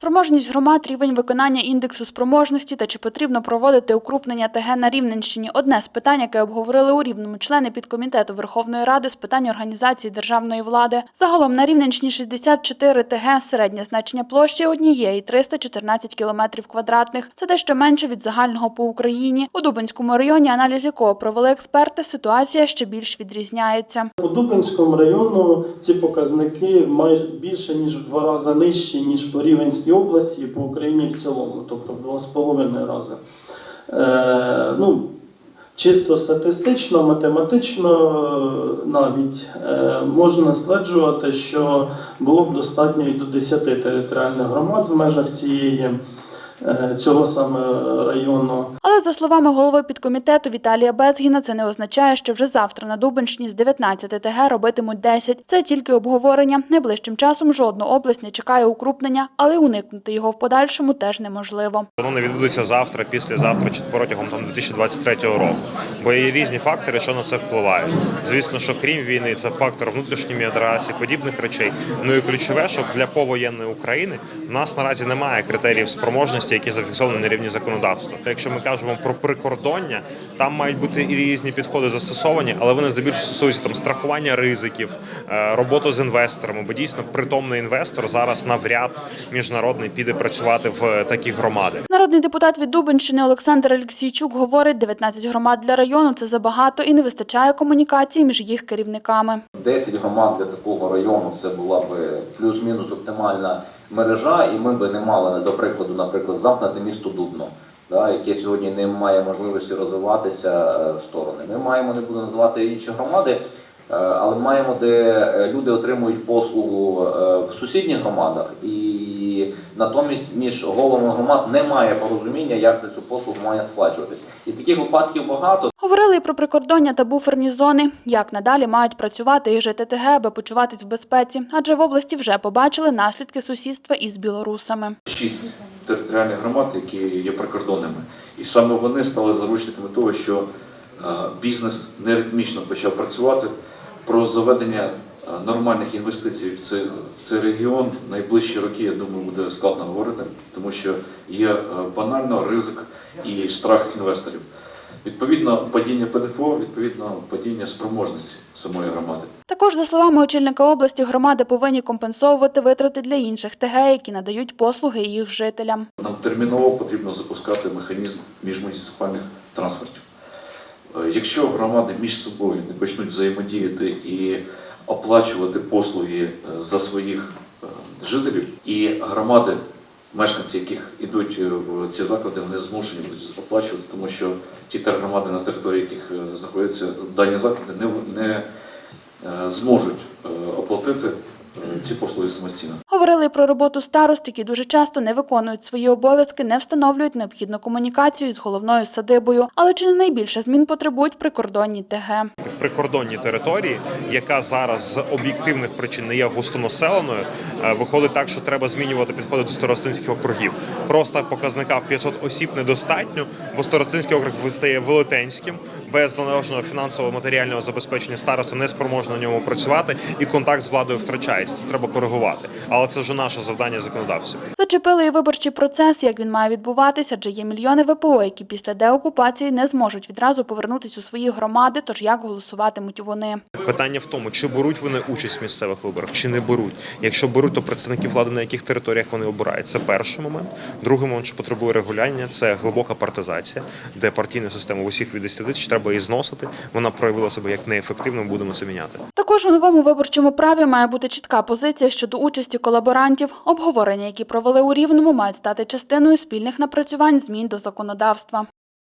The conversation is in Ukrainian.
Спроможність громад, рівень виконання індексу спроможності та чи потрібно проводити укрупнення ТГ на Рівненщині – одне з питань, яке обговорили у Рівному члени підкомітету Верховної Ради з питань організації державної влади. Загалом на Рівненщині 64 ТГ, середнє значення площі однієї – 314 кілометрів квадратних. Це дещо менше від загального по Україні. У Дубинському районі, аналіз якого провели експерти, ситуація ще більш відрізняється. По Дубинському району ці показники майже більше ніж в два рази нижчі, ніж по Рівенській області і по Україні в цілому, тобто в два з половиною рази. Е, ну, чисто статистично, математично е, навіть е, можна стверджувати, що було б достатньо і до 10 територіальних громад в межах цієї, е, цього саме району. За словами голови підкомітету Віталія Безгіна, це не означає, що вже завтра на Дубенщині з 19 ТГ робитимуть 10. Це тільки обговорення. Найближчим часом жодну область не чекає укрупнення, але уникнути його в подальшому теж неможливо. Воно не відбудеться завтра, післязавтра чи протягом там 2023 року. Бо є різні фактори, що на це впливають. Звісно, що крім війни, це фактор внутрішньої міграції, подібних речей. Ну і ключове, що для повоєнної України в нас наразі немає критеріїв спроможності, які зафіксовані на рівні законодавства. Якщо ми кажемо про прикордоння, там мають бути і різні підходи застосовані, але вони здебільшого стосуються там страхування ризиків, е, роботу з інвесторами. Бо дійсно притомний інвестор зараз навряд міжнародний піде працювати в такі громади. Народний депутат від Дубенщини Олександр Алексійчук говорить, 19 громад для району це забагато і не вистачає комунікації між їх керівниками. 10 громад для такого району це була б плюс-мінус оптимальна мережа, і ми би не мали, до прикладу, наприклад, замкнути місто Дубно, да, яке сьогодні не має можливості розвиватися е, в сторони. Ми маємо, не буду називати інші громади, е, але маємо, де е, люди отримують послугу в сусідніх громадах, і натомість між головами громад немає порозуміння, як за цю послугу має сплачуватись. І таких випадків багато. Говорили і про прикордоння та буферні зони, як надалі мають працювати і жити ТГ, аби почуватись в безпеці, адже в області вже побачили наслідки сусідства із білорусами. шість територіальних громад, які є прикордонними. І саме вони стали заручниками того, що е, бізнес неритмічно почав працювати. Про заведення е, нормальних інвестицій в цей, в цей регіон в найближчі роки, я думаю, буде складно говорити, тому що є е, банально ризик і страх інвесторів. Відповідно, падіння ПДФО, відповідно, падіння спроможності самої громади. Також, за словами очільника області, громади повинні компенсовувати витрати для інших ТГ, які надають послуги їх жителям. Нам терміново потрібно запускати механізм міжмуніципальних трансфертів. Е, Якщо громади між собою не почнуть взаємодіяти і оплачувати послуги е, за своїх е, жителів, і громади, мешканці, яких йдуть в ці заклади, вони змушені будуть оплачувати, тому що ті тергромади, на території яких знаходяться дані заклади, не, зможуть е, оплатити е, ці послуги самостійно. Говорили про роботу старост, які дуже часто не виконують свої обов'язки, не встановлюють необхідну комунікацію з головною садибою. Але чи не найбільше змін потребують прикордонні ТГ? в прикордонній території, яка зараз з об'єктивних причин не є густонаселеною, е, виходить так, що треба змінювати підходи до старостинських округів. Просто показника в 500 осіб недостатньо, бо старостинський округ стає велетенським, без належного фінансового матеріального забезпечення старости не спроможно на ньому працювати, і контакт з владою втрачається. Це треба коригувати. Але це вже наше завдання законодавців. Зачепили і виборчий процес, як він має відбуватися, адже є мільйони ВПО, які після деокупації не зможуть відразу повернутись у свої громади. Тож як голосуватимуть вони? Питання в тому, чи беруть вони участь в місцевих виборах, чи не беруть. Якщо беруть, то представники влади на яких територіях вони обирають. Це перший момент. Другий момент, що потребує регулювання, це глибока партизація, де партійна система в усіх від 10 тисяч треба її зносити. Вона проявила себе як неефективно. Будемо це міняти. Також у новому виборчому праві має бути чітка позиція щодо участі колаборантів. Обговорення, які провели у Рівному, мають стати частиною спільних напрацювань змін до законодавства.